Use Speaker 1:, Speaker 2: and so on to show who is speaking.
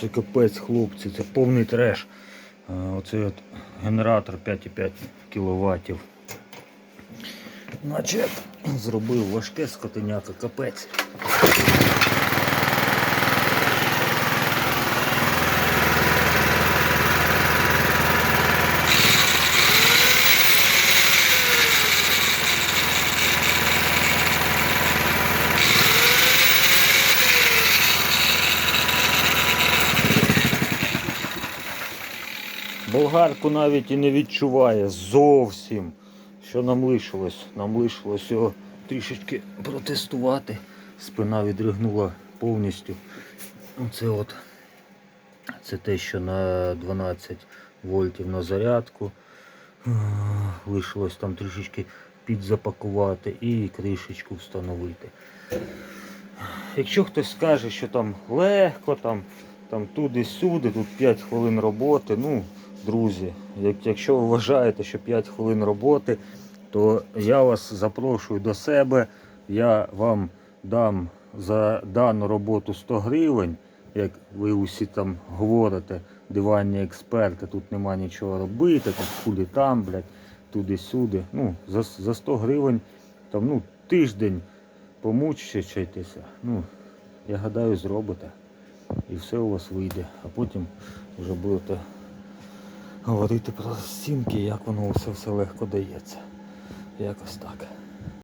Speaker 1: Це капець, хлопці, це повний треш. Оцей от генератор 5,5 кВт. Наче зробив важке скотиняка, капець. Болгарку навіть і не відчуває зовсім. Що нам лишилось? Нам лишилось його трішечки протестувати. Спина відригнула повністю. Оце от. Це те, що на 12 вольтів на зарядку. Е, Лишилось там трішечки підзапакувати і кришечку встановити. Якщо хтось скаже, що там легко, там, там туди-сюди, тут 5 хвилин роботи, ну, друзі, якщо ви вважаєте, що 5 хвилин роботи, то я вас запрошую до себе, я вам дам за дану роботу 100 гривень, як ви усі там говорите, диванні експерти, тут нема нічого робити, там куди там, блядь, туди-сюди. Ну, за, за 100 гривень там, ну, тиждень помучитеся. Ну, я гадаю, зробите. І все у вас вийде. А потім вже будете говорити про стінки, як воно все, все легко дається. Якось так.